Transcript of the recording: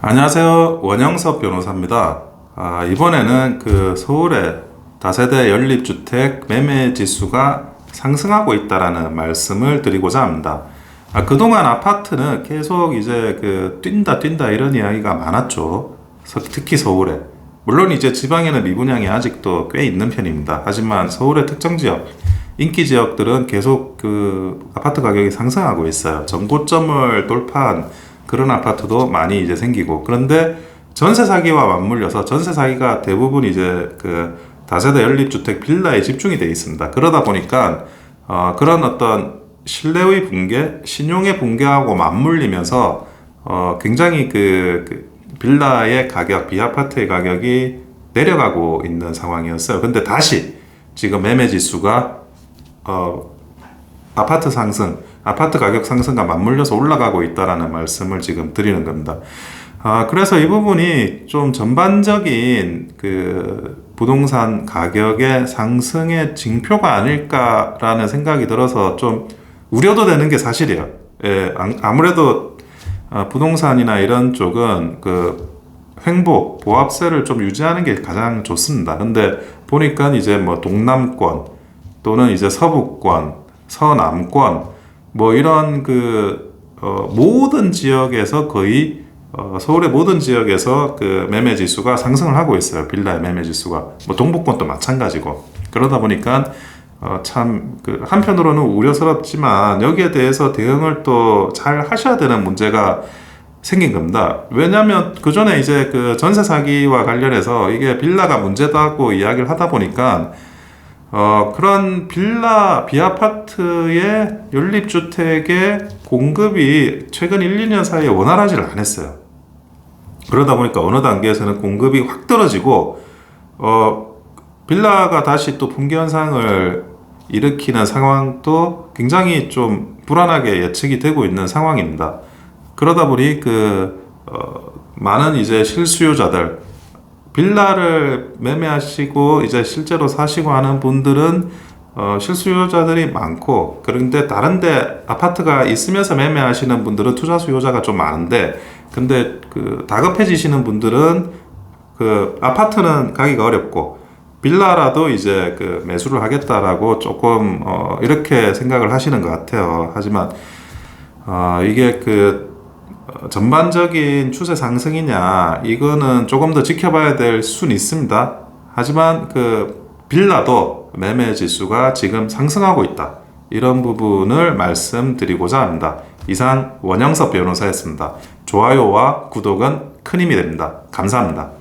안녕하세요. 원영섭 변호사입니다. 아, 이번에는 그 서울의 다세대 연립주택 매매 지수가 상승하고 있다라는 말씀을 드리고자 합니다. 아, 그동안 아파트는 계속 이제 그 뛴다 뛴다 이런 이야기가 많았죠. 서- 특히 서울에. 물론 이제 지방에는 미분양이 아직도 꽤 있는 편입니다. 하지만 서울의 특정 지역, 인기 지역들은 계속 그 아파트 가격이 상승하고 있어요. 전고점을 돌파한 그런 아파트도 많이 이제 생기고 그런데 전세 사기와 맞물려서 전세 사기가 대부분 이제 그 다세대 연립주택 빌라에 집중이 돼 있습니다. 그러다 보니까 어, 그런 어떤 신뢰의 붕괴, 신용의 붕괴하고 맞물리면서 어, 굉장히 그, 그 빌라의 가격, 비아파트의 가격이 내려가고 있는 상황이었어요. 근데 다시 지금 매매 지수가 어, 아파트 상승, 아파트 가격 상승과 맞물려서 올라가고 있다라는 말씀을 지금 드리는 겁니다. 아, 그래서 이 부분이 좀 전반적인 그 부동산 가격의 상승의 징표가 아닐까라는 생각이 들어서 좀 우려도 되는 게 사실이에요. 예, 안- 아무래도 아, 부동산이나 이런 쪽은 그 횡보, 보합세를 좀 유지하는 게 가장 좋습니다. 근데 보니까 이제 뭐 동남권 또는 이제 서부권, 서남권 뭐 이런 그 어, 모든 지역에서 거의 어, 서울의 모든 지역에서 그 매매 지수가 상승을 하고 있어요. 빌라의 매매 지수가 뭐 동북권도 마찬가지고 그러다 보니까 어, 참 그 한편으로는 우려스럽지만 여기에 대해서 대응을 또 잘 하셔야 되는 문제가 생긴 겁니다. 왜냐하면 그 전에 이제 그 전세 사기와 관련해서 이게 빌라가 문제다고 이야기를 하다 보니까 어, 그런 빌라 비아파트의 연립주택의 공급이 최근 1, 2년 사이에 원활하지를 않았어요. 그러다 보니까 어느 단계에서는 공급이 확 떨어지고 어, 빌라가 다시 또 붕괴 현상을 일으키는 상황도 굉장히 좀 불안하게 예측이 되고 있는 상황입니다. 그러다 보니 그 어, 많은 이제 실수요자들 빌라를 매매하시고 이제 실제로 사시고 하는 분들은 어, 실수요자들이 많고 그런데 다른데 아파트가 있으면서 매매하시는 분들은 투자 수요자가 좀 많은데 근데 그 다급해지시는 분들은 그 아파트는 가기가 어렵고 빌라라도 이제 그 매수를 하겠다라고 조금 어, 이렇게 생각을 하시는 것 같아요. 하지만 어, 이게 그 어, 전반적인 추세 상승이냐 이거는 조금 더 지켜봐야 될 수는 있습니다. 하지만 그 빌라도 매매 지수가 지금 상승하고 있다. 이런 부분을 말씀드리고자 합니다. 이상 원영섭 변호사였습니다. 좋아요와 구독은 큰 힘이 됩니다. 감사합니다.